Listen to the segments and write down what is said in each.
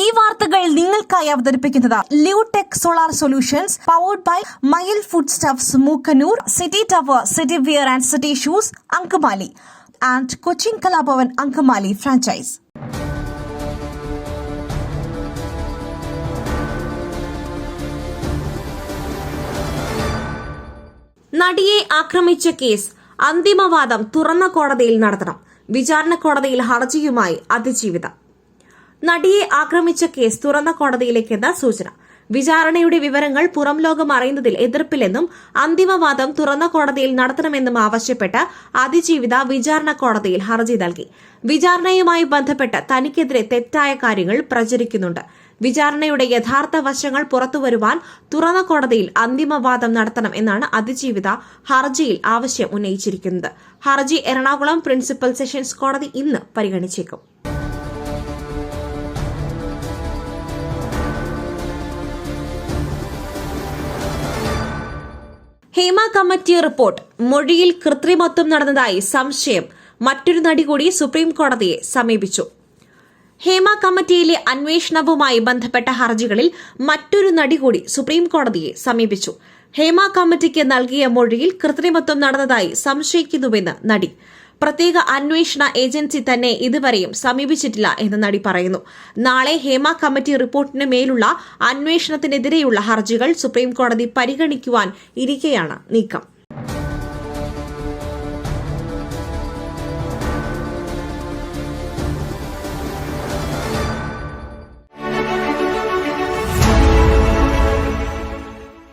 ഈ വാർത്തകൾ നിങ്ങൾക്കായി അവതരിപ്പിക്കുന്നത് Leotech solar solutions powered by Mayil food stuffs Mookkannoor city tower city wear and city shoes Angamaly. And Cochin Kalabhavan Angamaly franchise നടിയെ ആക്രമിച്ച case അന്തിമവാദം തുറന്ന കോടതിയിൽ നടത്തണം. വിചാരണ കോടതിയിൽ ഹർജിയുമായി അതിജീവിത. നടിയെ ആക്രമിച്ച കേസ് തുറന്ന കോടതിയിലേക്കെന്ന സൂചന. വിചാരണയുടെ വിവരങ്ങൾ പുറം ലോകം അറിയുന്നതിൽ എതിർപ്പില്ലെന്നും അന്തിമവാദം തുറന്ന കോടതിയിൽ നടത്തണമെന്നും ആവശ്യപ്പെട്ട് അതിജീവിത വിചാരണ കോടതിയിൽ ഹർജി നൽകി. വിചാരണയുമായി ബന്ധപ്പെട്ട് തനിക്കെതിരെ തെറ്റായ കാര്യങ്ങൾ പ്രചരിക്കുന്നുണ്ട്. വിചാരണയുടെ യഥാർത്ഥ വശങ്ങൾ പുറത്തുവരുവാൻ തുറന്ന കോടതിയിൽ അന്തിമവാദം നടത്തണം എന്നാണ് അതിജീവിത ഹർജിയിൽ ആവശ്യം ഉന്നയിച്ചിരിക്കുന്നത്. ഹർജി എറണാകുളം പ്രിൻസിപ്പൽ സെഷൻസ് കോടതി ഇന്ന് പരിഗണിച്ചേക്കും. Hema committee report. മൊഴിയിൽ കൃത്രിമത്വം നടന്നതായി സംശയം. മറ്റൊരു നടി കൂടി സുപ്രീം കോടതിയെ സമീപിച്ചു. ഹേമ കമ്മിറ്റിയിലെ അന്വേഷണവുമായി ബന്ധപ്പെട്ട ഹർജികളിൽ മറ്റൊരു നടി കൂടി സുപ്രീം കോടതിയെ സമീപിച്ചു. ഹേമ കമ്മിറ്റിക്ക് നൽകിയ മൊഴിയിൽ കൃത്രിമത്വം നടന്നതായി സംശയിക്കുന്നുവെന്ന് നടി. പ്രത്യേക അന്വേഷണ ഏജൻസി തന്നെ ഇതുവരെയും സമീപിച്ചിട്ടില്ല എന്ന് നടി പറയുന്നു. നാളെ ഹേമ കമ്മിറ്റി റിപ്പോർട്ടിന് മേലുള്ള അന്വേഷണത്തിനെതിരെയുള്ള ഹർജികൾ സുപ്രീം കോടതി പരിഗണിക്കുവാൻ ഇരിക്കെയാണ് നീക്കം.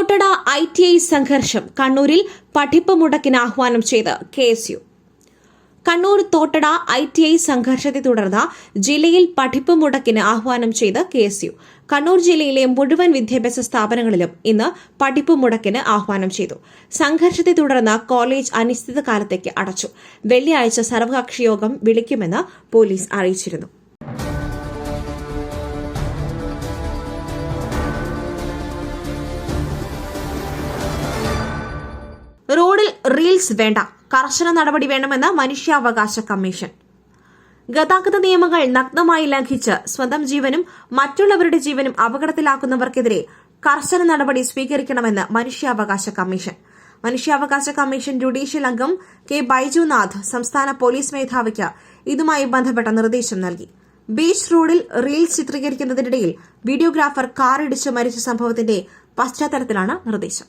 Thottada I T I സംഘർഷം കണ്ണൂരിൽ പഠിപ്പ് മുടക്കിന് ആഹ്വാനം ചെയ്ത് K S U. Kannur Thottada I T I സംഘർഷത്തെ തുടർന്ന് ജില്ലയിൽ പഠിപ്പ് മുടക്കിന് ആഹ്വാനം ചെയ്ത് കെ എസ് യു. കണ്ണൂർ ജില്ലയിലെ മുഴുവൻ വിദ്യാഭ്യാസ സ്ഥാപനങ്ങളിലും ഇന്ന് പഠിപ്പ് മുടക്കിന് ആഹ്വാനം ചെയ്തു. സംഘർഷത്തെ തുടർന്ന് കോളേജ് അനിശ്ചിതകാലത്തേക്ക് അടച്ചു. വെള്ളിയാഴ്ച സർവകക്ഷി യോഗം വിളിക്കുമെന്ന് പോലീസ് അറിയിച്ചിരുന്നു. റീൽസ് വേണ്ട. കർശന നടപടി വേണമെന്ന് മനുഷ്യാവകാശ കമ്മീഷൻ. ഗതാഗത നിയമങ്ങൾ നഗ്നമായി ലംഘിച്ച് സ്വന്തം ജീവനും മറ്റുള്ളവരുടെ ജീവനും അപകടത്തിലാക്കുന്നവർക്കെതിരെ കർശന നടപടി സ്വീകരിക്കണമെന്ന് മനുഷ്യാവകാശ കമ്മീഷൻ. മനുഷ്യാവകാശ കമ്മീഷൻ ജുഡീഷ്യൽ അംഗം കെ ബൈജുനാഥ് സംസ്ഥാന പോലീസ് മേധാവിക്ക് ഇതുമായി ബന്ധപ്പെട്ട നിർദ്ദേശം നൽകി. ബീച്ച് റോഡിൽ റീൽസ് ചിത്രീകരിക്കുന്നതിനിടയിൽ വീഡിയോഗ്രാഫർ കാറിടിച്ച് മരിച്ച സംഭവത്തിന്റെ പശ്ചാത്തലത്തിലാണ് നിർദ്ദേശം.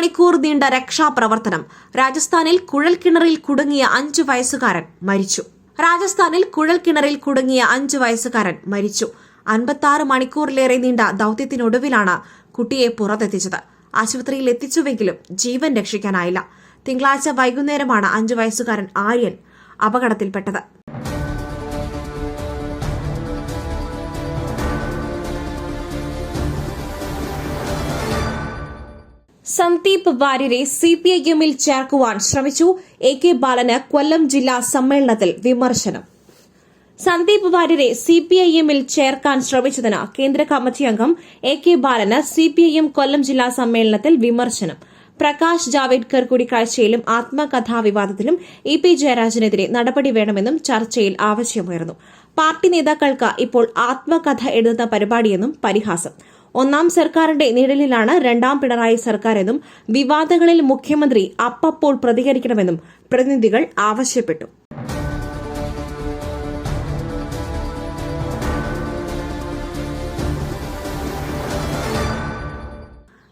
മണിക്കൂർ നീണ്ട രക്ഷാപ്രവർത്തനം. രാജസ്ഥാനിൽ കുഴൽക്കിണറിൽ കുടുങ്ങിയ അഞ്ചു വയസ്സുകാരൻ മരിച്ചു. രാജസ്ഥാനിൽ കുഴൽക്കിണറിൽ കുടുങ്ങിയ അഞ്ചു വയസ്സുകാരൻ മരിച്ചു. അൻപത്തിയാറ് മണിക്കൂറിലേറെ നീണ്ട ദൌത്യത്തിനൊടുവിലാണ് കുട്ടിയെ പുറത്തെത്തിച്ചത്. ആശുപത്രിയിൽ എത്തിച്ചുവെങ്കിലും ജീവൻ രക്ഷിക്കാനായില്ല. തിങ്കളാഴ്ച വൈകുന്നേരമാണ് അഞ്ചു വയസ്സുകാരൻ ആര്യൻ അപകടത്തിൽപ്പെട്ടത്. സന്ദീപ് വാര്യരെ സി പി ഐ എമ്മിൽ ചേർക്കുവാൻ ശ്രമിച്ചു. എ കെ ബാലന് കൊല്ലം ജില്ലാ സമ്മേളനത്തിൽ വിമർശനം. സന്ദീപ് വാര്യരെ സി പി ഐ എമ്മിൽ ചേർക്കാൻ ശ്രമിച്ചതിന് കേന്ദ്ര കമ്മിറ്റി അംഗം A K Balan C P I M Kollam ജില്ലാ സമ്മേളനത്തിൽ വിമർശനം. പ്രകാശ് ജാവേദ്കർ കൂടിക്കാഴ്ചയിലും ആത്മകഥാ വിവാദത്തിലും ഇ പി ജയരാജനെതിരെ നടപടി വേണമെന്നും ചർച്ചയിൽ ആവശ്യമുയർന്നു. പാർട്ടി നേതാക്കൾക്ക് ഇപ്പോൾ ആത്മകഥ എഴുതുന്ന പരിപാടിയെന്നും പരിഹാസം. ഒന്നാം സർക്കാരിന്റെ നിഴലിലാണ് രണ്ടാം പിണറായി സർക്കാരെന്നും വിവാദങ്ങളിൽ മുഖ്യമന്ത്രി അപ്പപ്പോൾ പ്രതികരിക്കണമെന്നും പ്രതിനിധികൾ ആവശ്യപ്പെട്ടു.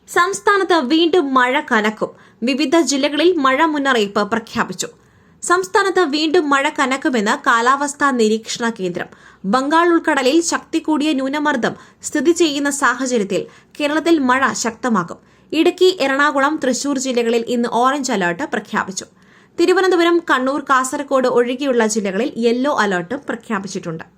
സംസ്ഥാനത്ത് വീണ്ടും മഴ കനക്കും. വിവിധ ജില്ലകളിൽ മഴ മുന്നറിയിപ്പ് പ്രഖ്യാപിച്ചു. സംസ്ഥാനത്ത് വീണ്ടും മഴ കനക്കുമെന്ന് കാലാവസ്ഥാ നിരീക്ഷണ കേന്ദ്രം. ബംഗാൾ ഉൾക്കടലിൽ ശക്തി കൂടിയ ന്യൂനമർദ്ദം സ്ഥിതി ചെയ്യുന്ന സാഹചര്യത്തിൽ കേരളത്തിൽ മഴ ശക്തമാകും ഇടുക്കി എറണാകുളം തൃശൂർ ജില്ലകളിൽ ഇന്ന് ഓറഞ്ച് അലർട്ട് പ്രഖ്യാപിച്ചു. തിരുവനന്തപുരം കണ്ണൂർ കാസർകോട് ഒഴികെയുള്ള ജില്ലകളിൽ യെല്ലോ അലർട്ടും പ്രഖ്യാപിച്ചിട്ടുണ്ട്.